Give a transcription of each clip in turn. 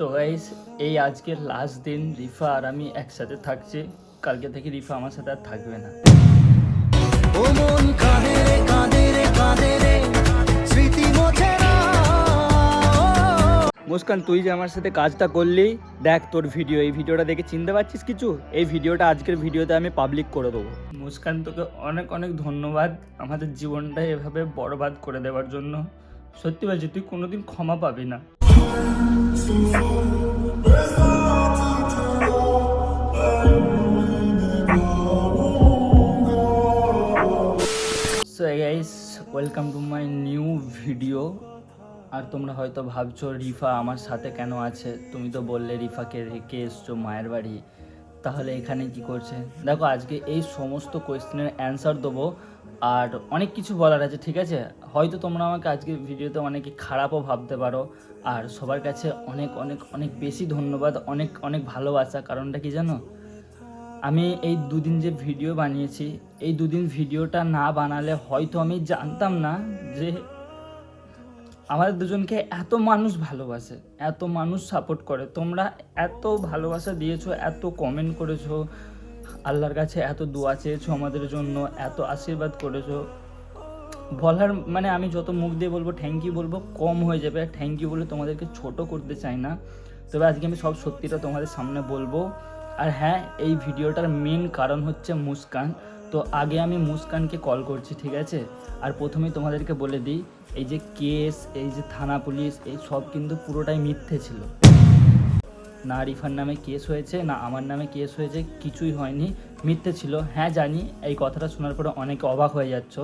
তো গাইস এই আজকের লাস্ট দিন রিফা আর আমি একসাথে থাকছি। কালকে থেকে রিফা আমার সাথে আর থাকবে না। মুস্কান তুই যে আমার সাথে কাজটা করলি দেখ তোর ভিডিও এই ভিডিওটা দেখে চিনতে পারছিস কিছু? এই ভিডিওটা আজকের ভিডিওতে আমি পাবলিক করে দেবো। মুস্কান তোকে অনেক অনেক ধন্যবাদ আমাদের জীবনটা এভাবে বরবাদ করে দেওয়ার জন্য। সত্যি বলছি তুই কোনোদিন ক্ষমা পাবি না। So welcome to my new video আর তোমরা হয়তো ভাবছ, রিফা আমার সাথে কেন আছে? তুমি তো বললে রিফাকে রেখে এসছো মায়ের বাড়ি। তাহলে এখানে কি করছে? দেখো, আজকে এই সমস্ত কোয়েশ্চেনের অ্যান্সার দেবো। আর অনেক কিছু বলার আছে, ঠিক আছে? হয়তো তোমরা আমাকে আজকের ভিডিওতে অনেকে খারাপও ভাবতে পারো, আর সবার কাছে অনেক অনেক অনেক বেশি ধন্যবাদ, অনেক অনেক ভালোবাসা। কারণটা কি জানো? আমি এই দুদিন যে ভিডিও বানিয়েছি, এই দুদিন ভিডিওটা না বানালে হয়তো আমি জানতাম না যে আমাদের দুজনকে এত মানুষ ভালোবাসে, এত মানুষ সাপোর্ট করে। তোমরা এত ভালোবাসা দিয়েছ, এত কমেন্ট করেছ আল্লাহর কাছে এত দোয়া চেয়েছো আমাদের জন্য, এত আশীর্বাদ করেছ। বলার মানে আমি যত মুখ দিয়ে বলব থ্যাংক ইউ বলব কম হয়ে যাবে। থ্যাংক ইউ বলে তোমাদেরকে ছোট করতে চাই না। তবে আজকে আমি সব সত্যিটা তোমাদের সামনে বলব। আর হ্যাঁ এই ভিডিওটার মেন কারণ হচ্ছে মুস্কান। তো আগে আমি মুস্কানকে কল করছি, ঠিক আছে? আর প্রথমেই তোমাদেরকে বলে দিই, এই যে কেস এই যে থানা পুলিশ, এই সব কিন্তু পুরোটাই মিথ্যে ছিল। না রিফার নামে কেস হয়েছে, না আমার নামে কেস হয়েছে, কিছুই হয়নি। মিথ্যে ছিল। হ্যাঁ জানি। এই কথাটা শোনার পরে অনেকে অবাক হয়ে যাচ্ছ।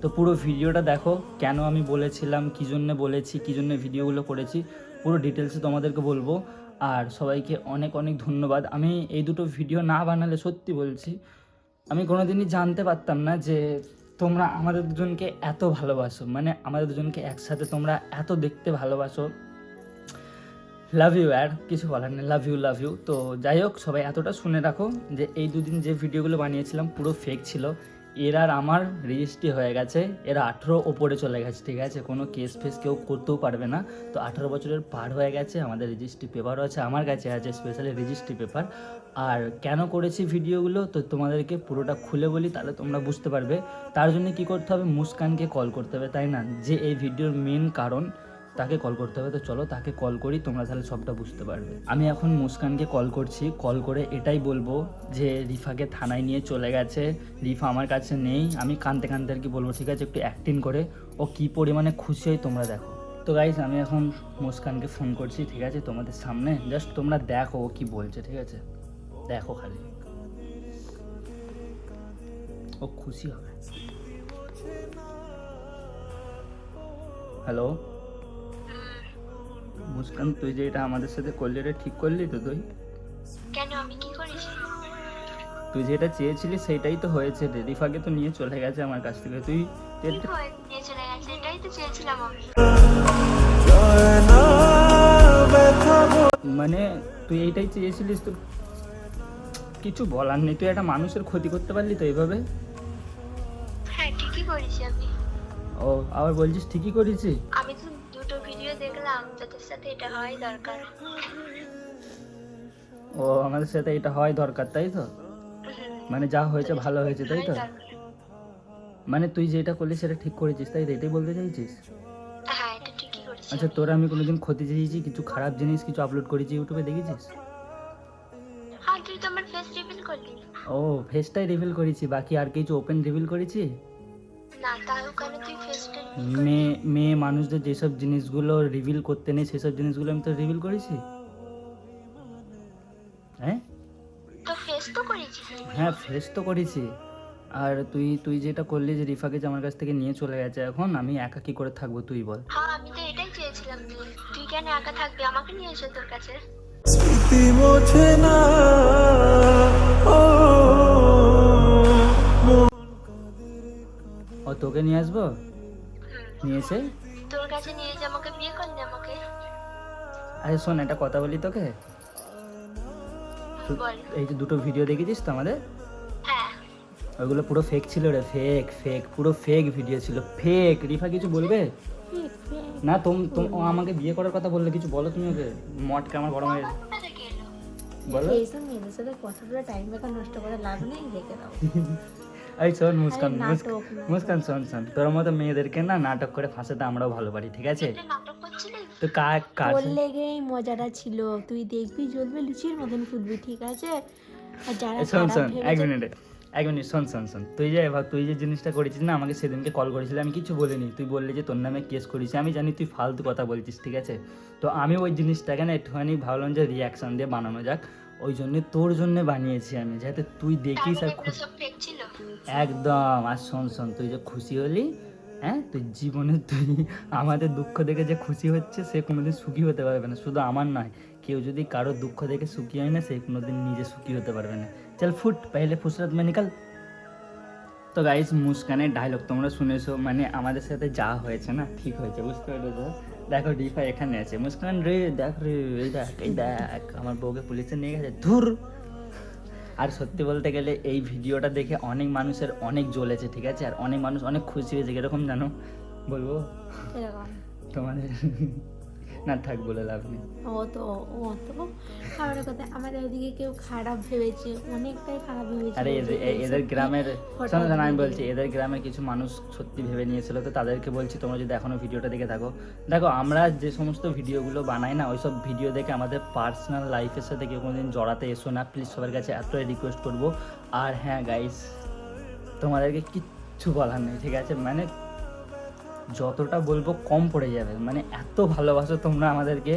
তো পুরো ভিডিওটা দেখো, কেন আমি বলেছিলাম, কী জন্যে বলেছি, কী জন্য ভিডিওগুলো করেছি, পুরো ডিটেলসে তোমাদেরকে বলব। আর সবাইকে অনেক অনেক ধন্যবাদ। আমি এই দুটো ভিডিও না বানালে সত্যি বলছি, আমি কোনোদিনই জানতে পারতাম না যে তোমরা আমাদের দুজনকে এত ভালোবাসো। মানে আমাদের দুজনকে একসাথে তোমরা এত দেখতে ভালোবাসো। লাভ ইউ আর কিছু বলার নেই। লাভ ইউ লাভ ইউ তো যাই হোক, সবাই এতটা শুনে রাখো যে এই দুদিন যে ভিডিওগুলো বানিয়েছিলাম, পুরো ফেক ছিল। এর আর আমার রেজিস্ট্রি হয়ে গেছে। এরা আঠেরো ওপরে চলে গেছে, ঠিক আছে? কোনো কেস ফেস কেউ করতেও পারবে না। তো আঠেরো বছরের পার হয়ে গেছে, আমাদের রেজিস্ট্রি পেপারও আছে, আমার কাছে আছে স্পেশালি রেজিস্ট্রি পেপার আর কেন করেছি ভিডিওগুলো? তো তোমাদেরকে পুরোটা খুলে বলি, তাহলে তোমরা বুঝতে পারবে। তার জন্য কি করতে হবে? মুস্কানকে কল করতে হবে, তাই না? যে এই ভিডিওর মেন কারণ তাকে কল করতে হবে। তো চলো তাকে কল করি, তোমরা তাহলে সবটা বুঝতে পারবে। আমি এখন মুস্কানকে কল করছি। কল করে এটাই বলব যে, রিফাকে থানায় নিয়ে চলে গেছে। রিফা আমার কাছে নেই। আমি কানতে কানতে আর কি বলব, ঠিক আছে, একটু অ্যাক্টিং করে। ও কী পরিমাণে খুশি হয় তোমরা দেখো। তো গাইজ আমি এখন মুস্কানকে ফোন করছি, ঠিক আছে, তোমাদের সামনে। জাস্ট তোমরা দেখো ও কী বলছে, ঠিক আছে? দেখো খালি। ও খুশি হবে। হ্যালো মুস্কান তুই যে এটা আমাদের সাথে করলি এটা ঠিক করলি তো তুই? কেন আমি কি করেছি? তুই যেটা চেয়েছিলি সেটাই তো হয়েছে রে। রিফাকে তো নিয়ে চলে গেছে আমার কাছ থেকে। তুই নিয়ে চলে গেছে? এটাই তো চেয়েছিলাম মানে তুই এইটাই চেয়েছিলিস তো? কিছু বলার নেই। তুই একটা মানুষের ক্ষতি করতে পারলি তো এইভাবে? হ্যাঁ ঠিকই করেছি আমি। ও আবার বলছিস ঠিকই করেছি আমি তো দুটো ভিডিও সাথে এটা হয় দরকার। ও আমাদের সাথে এটা হয় দরকার তাই তো? মানে যা হয়েছে ভালো হয়েছে তাই তো? মানে তুই যেটা করলি সেটা ঠিক করেছিস তাই তো? এটাই বলতে চাইছিস? হ্যাঁ আচ্ছা তোর আমি কোনোদিন ক্ষতি চেয়েছি কিছু খারাপ জিনিস কিছু আপলোড করেছি ইউটিউবে দেখেছিস? হ্যাঁ ও ফেসটাই রিভিল করেছি বাকি আর কিছু ওপেন রিভিল করেছি? মেয়ে মেয়ে মানুষদের যেসব জিনিসগুলো রিভিল করতে নেই সেসব জিনিসগুলো আমি তো রিভিল করেছি? হ্যাঁ? হ্যাঁ ফেস তো করেছি। আর তুই তুই যেটা করলি যে রিফাকে যে আমার কাছ থেকে নিয়ে চলে গেছে এখন আমি একা কি করে থাকব তুই বল। হ্যাঁ আমি তো এটাই চেয়েছিলাম তুই তুই কেন একা থাকবি? আমাকে নিয়ে এসে তোর কাছে। স্মৃতি মোছে না। তোকে নিয়ে আসব? নিয়ে এসে? তোর কাছে নিয়ে যে আমাকে বিয়ে করলি আমাকে। আরে শোন একটা কথা বলি তোকে? বল। এই যে দুটো ভিডিও দেখেছিস তো আমাদের? হ্যাঁ। ওইগুলো পুরো ফেক ছিল রে ফেক ফেক পুরো ফেক ভিডিও ছিল। ফেক রিফা কিছু বলবে? না তোম তোম ও আমাকে বিয়ে করার কথা বললে কিছু বলো তুমি ওকে? মটকে আমার থেকে এলো? বলো। এইসব মেয়েদের সাথে কথা বলে টাইম বেকার নষ্ট করে লাভ নেই রেখে দাও। এই শোন মুস্কান। মুস্কান শোন শোন। তোর মতো মেয়েদেরকে না নাটক করে ফাঁসাতে আমরাও ভালো পারি ঠিক আছে? তো কার কার মজাটা ছিল। তুই দেখবি জ্বলবে লুচির মতন ঠিক আছে? আর যারা শোন শোন এক মিনিট এক মিনিট শোন শোন শোন। তুই যে এবার তুই যে জিনিসটা করেছিস না আমাকে সেদিনকে কল করেছিলি আমি কিছু বলিনি। তুই বললি যে তোর নামে কেস করেছি আমি জানি তুই ফালতু কথা বলছিস ঠিক আছে? তো আমি ওই জিনিসটাকে না একটুখানি ভাবলাম যে রিয়াকশন দিয়ে বানানো যাক। ওই জন্য তোর জন্য বানিয়েছি আমি যাতে তুই দেখিস আর খুশি একদম আর শোন শোন তুই যে খুশি হলি হ্যাঁ তুই জীবনে তুই আমাদের দুঃখ দেখে যে খুশি হচ্ছে সে কোনোদিন সুখী হতে পারবে না শুধু আমার নয় কেউ যদি কারও দুঃখ দেখে সুখী হয় না সে কোনোদিন নিজে সুখী হতে পারবে না। চল ফুট পেহলে ফুসরত মে নিকাল। তো গাইস মুস্কানের ডায়লগ তোমরা শুনেছো মানে আমাদের সাথে যা হয়েছে না ঠিক হয়েছে বুঝতে পেরেছ? দেখো ডিফা এখানে আছে। মুসকান রে দেখ রে এই দেখ এই দেখ আমার বউকে পুলিশে নিয়ে গেছে। ধুর! আর সত্যি বলতে গেলে এই ভিডিওটা দেখে অনেক মানুষের অনেক জ্বলেছে ঠিক আছে? আর অনেক মানুষ অনেক খুশি হয়েছে। কীরকম জানো? বলব? তোমাদের না থাক বলে লাভ নেই। ও তো ও তো। আমার কথা আমাদের ওদিকে কেউ খারাপ ভেবেছে অনেকটাই খারাপ ভেবেছে। আরে এদের এদের গ্রামের শোনো শোনো, আমি বলছি এদের গ্রামের কিছু মানুষ সত্যি ভেবে নিয়েছিল তো তাদেরকে বলছি তোমরা যদি এখনও ভিডিওটা দেখে থাকো। দেখো আমরা যে সমস্ত ভিডিওগুলো বানাই না ওইসব ভিডিও দেখে আমাদের পার্সোনাল লাইফের সাথে কেউ কোনোদিন জড়াতে এসো না। প্লিজ সবার কাছে এতটাই রিকোয়েস্ট করব। আর হ্যাঁ গাইস তোমাদেরকে কিচ্ছু বলার নেই ঠিক আছে? মানে যতটা বলব কম পড়ে যাবে। মানে এত ভালোবাসো তোমরা আমাদেরকে,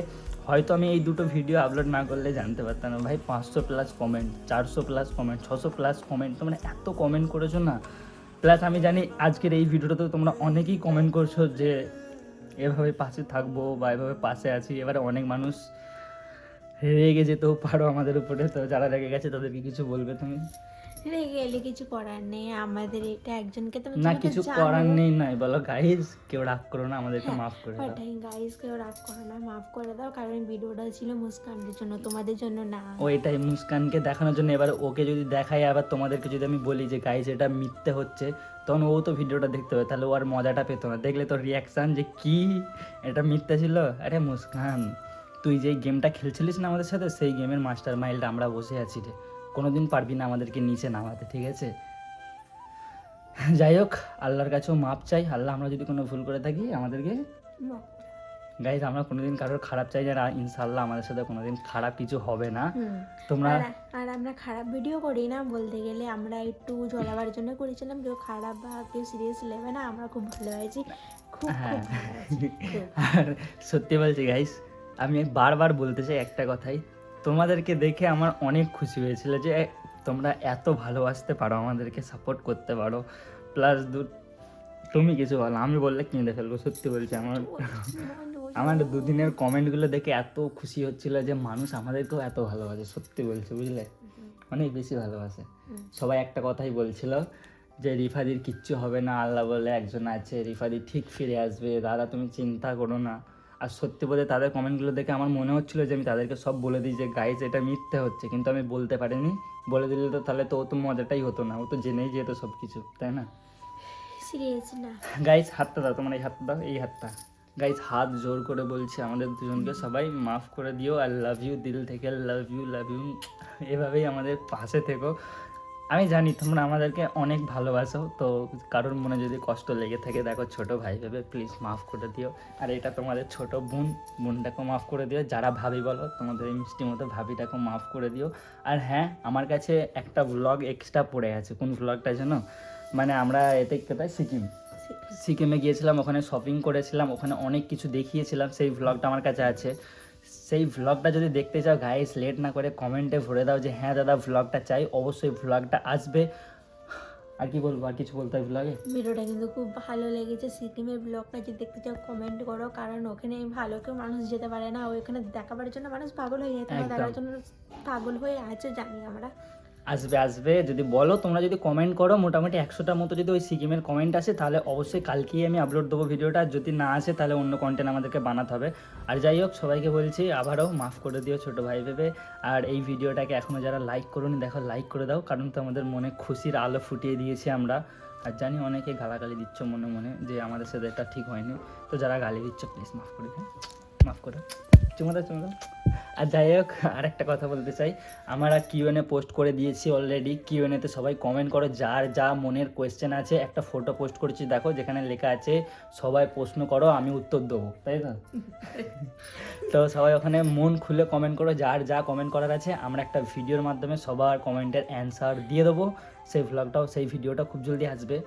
হয়তো আমি এই দুটো ভিডিও আপলোড না করলে জানতে পারতাম না। ভাই, পাঁচশো প্লাস কমেন্ট চারশো প্লাস কমেন্ট ছশো প্লাস কমেন্ট তোমরা এত কমেন্ট করেছ না। প্লাস আমি জানি আজকের এই ভিডিওটাতে তোমরা অনেকেই কমেন্ট করছ যে, এভাবে পাশে থাকব বা এভাবে পাশে আছি, এবারে অনেক মানুষ রেগে যেতেও পারো আমাদের উপরে। তো যারা রেগে গেছে তাদেরকে কিছু বলবে তুমি? রেগে এলে কিছু করার নেই আমাদের এটা একজনকে তো না কিছু করার নেই নাই বলো গাইজ কেউ রাগ করো না আমাদেরকে মাফ করে দাও। ওটাই গাইস কেউ রাগ করো না মাফ করে দাও কারণ ভিডিওটা ছিল মুস্কানদের জন্য তোমাদের জন্য না। ও এটাই মুস্কানকে দেখানোর জন্য এবার ওকে যদি দেখাই আবার তোমাদেরকে যদি আমি বলি যে গাইজ এটা মিথ্যে হচ্ছে তখন ও তো ভিডিওটা দেখতে হবে তাহলে ও আর মজাটা পেতো না। দেখলে তো রিয়াকশান যে কি? এটা মিথ্যে ছিল? আরে মুস্কান তুই যেই গেমটা খেলছিলিস না আমাদের সাথে সেই গেমের মাস্টার মাইন্ডটা আমরা বসে আছি রে। কোনোদিন পারবি না আমাদেরকে নিচে নামাতে ঠিক আছে? যাই হোক আল্লাহর কাছেও মাপ চাই। আল্লাহ আমরা যদি কোনো ভুল করে থাকি আমাদেরকে গাইজ আমরা কোনোদিন কারোর খারাপ চাই না ইনশাল্লাহ আমাদের সাথে কোনোদিন খারাপ কিছু হবে না। তোমরা আর আমরা খারাপ ভিডিও করি না বলতে গেলে আমরা একটু জ্বলাবার জন্য করেছিলাম কেউ খারাপ বা কেউ সিরিয়াস নেবে না আমরা খুব ভালো হয়েছি খুব হ্যাঁ। আর সত্যি বলছি গাইস আমি বারবার বলতে চাই একটা কথাই তোমাদেরকে দেখে আমার অনেক খুশি হয়েছিল যে তোমরা এত ভালোবাসতে পারো আমাদেরকে সাপোর্ট করতে পারো। প্লাস দু তুমি কিছু বলো আমি বললে কিনে ফেলব সত্যি বলছি আমার আমার দুদিনের কমেন্টগুলো দেখে এত খুশি হচ্ছিল যে মানুষ আমাদেরকেও এত ভালোবাসে সত্যি বলছে বুঝলে? অনেক বেশি ভালোবাসে। সবাই একটা কথাই বলছিল যে রিফাদির কিচ্ছু হবে না আল্লাহ বলে একজন আছে রিফাদি ঠিক ফিরে আসবে দাদা তুমি চিন্তা করো না। আর সত্যি বলে তাদের কমেন্টগুলো দেখে আমার মনে হচ্ছিল যে আমি তাদেরকে সব বলে দিই যে গাইজ এটা মিথ্যে হচ্ছে। কিন্তু আমি বলতে পারিনি। বলে দিলে তো তাহলে তো ও তো মজাটাই হতো না। ও তো জেনেই যেত সব কিছু তাই না? গাইজ হাতটা দাও তোমার এই হাতটা দাও এই হাতটা। গাইজ হাত জোর করে বলছে আমাদের দুজনকে সবাই মাফ করে দিও। আর লাভ ইউ দিল থেকে লাভ ইউ লাভ ইউ এভাবেই আমাদের পাশে থেকো। আমি জানি তোমরা আমাদেরকে অনেক ভালোবাসো তো কারোর মনে যদি কষ্ট লেগে থাকে দেখো ছোট ভাই ভেবে প্লিজ মাফ করে দিও। আর এটা তোমাদের ছোট বোন বোনটাকেও মাফ করে দিও। যারা ভাবি বলো তোমাদের এই মিষ্টি মতো ভাবিটাকেও মাফ করে দিও। আর হ্যাঁ আমার কাছে একটা ব্লগ এক্সট্রা পড়ে আছে। কোন ব্লগটা জানো? মানে আমরা এতে কোথায়? সিকিম। সিকিমে। গিয়েছিলাম ওখানে শপিং করেছিলাম ওখানে অনেক কিছু দেখিয়েছিলাম। সেই ভ্লগটা আমার কাছে আছে। সেই ভ্লগটা যদি দেখতে চাও গাইস লেট না করে কমেন্টে ভরে দাও যে হ্যাঁ দাদা ভ্লগটা চাই অবশ্যই ভ্লগটা আসবে। আর কি বলব আর কিছু বলতে হয় ভ্লগে ভিডিওটা কিন্তু খুব ভালো লেগেছে। সিকিমের ব্লগটা যদি দেখতে চাও কমেন্ট করো কারণ ওখানে ভালো কেউ মানুষ যেতে পারে না। ওইখানে দেখাবার জন্য মানুষ পাগল হয়ে যায়। দেখার জন্য পাগল হয়ে আছে জানি আমরা। আসবে আসবে। যদি বলো, তোমরা যদি কমেন্ট করো, মোটামুটি একশোটার মতো যদি ওই সিকিমের কমেন্ট আসে, তাহলে অবশ্যই কালকেই আমি আপলোড দেবো ভিডিওটা যদি না আসে, তাহলে অন্য কন্টেন্ট আমাদেরকে বানাতে হবে। আর যাই হোক, সবাইকে বলছি, আবারও মাফ করে দিও ছোটো ভাই ভেবে। আর এই ভিডিওটাকে এখনও যারা লাইক করোনি, দেখো লাইক করে দাও। কারণ তো আমাদের মনে খুশির আলো ফুটিয়ে দিয়েছি আমরা। আর জানি অনেকে গালাগালি দিচ্ছ মনে মনে, যে আমাদের সাথে এটা ঠিক হয়নি। তো যারা গালি দিচ্ছ প্লিজ মাফ করে দিন মাফ করো। চুমাদা চুমাদা। আর যাই হোক, আরেকটা কথা বলতে চাই। আমরা কিউএনএ পোস্ট করে দিয়েছি অলরেডি কিউএনএতে সবাই কমেন্ট করো, যার যা মনের কোয়েশ্চেন আছে, একটা ফটো পোস্ট করেছি। দেখো, যেখানে লেখা আছে, সবাই প্রশ্ন করো, আমি উত্তর দেবো। তাই তো? তো সবাই ওখানে মন খুলে কমেন্ট করো, যার যা কমেন্ট করার আছে, আমরা একটা ভিডিওর মাধ্যমে সবার কমেন্টের অ্যান্সার দিয়ে দেবো। সেই ভ্লগটাও সেই ভিডিওটা খুব জলদি আসবে।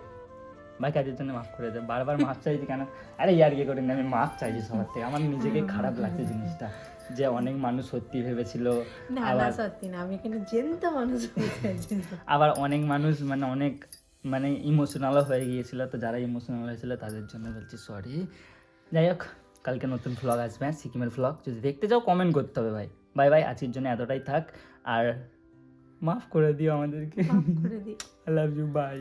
ভাই কাজের জন্য মাফ করে দে বারবার মাফ চাইছি কেন? আরে ইয়ার কি করি না আমি মাফ চাইছি সবার থেকে। আমার নিজেকে খারাপ লাগছে জিনিসটা যে অনেক মানুষ সত্যি ভেবেছিল আবার সত্যি না আমি এখানে জেন্ত মানুষ আবার অনেক মানুষ মানে অনেক মানে ইমোশনালও হয়ে গিয়েছিল তো যারা ইমোশনাল হয়েছিল তাদের জন্য বলছি সরি যাই হোক কালকে নতুন ভ্লগ আসবে সিকিমের ভ্লগ যদি দেখতে চাও কমেন্ট করতে হবে ভাই। বাই বাই আজকের জন্য এতটাই থাক। আর মাফ করে দিও আমাদেরকে। I love you by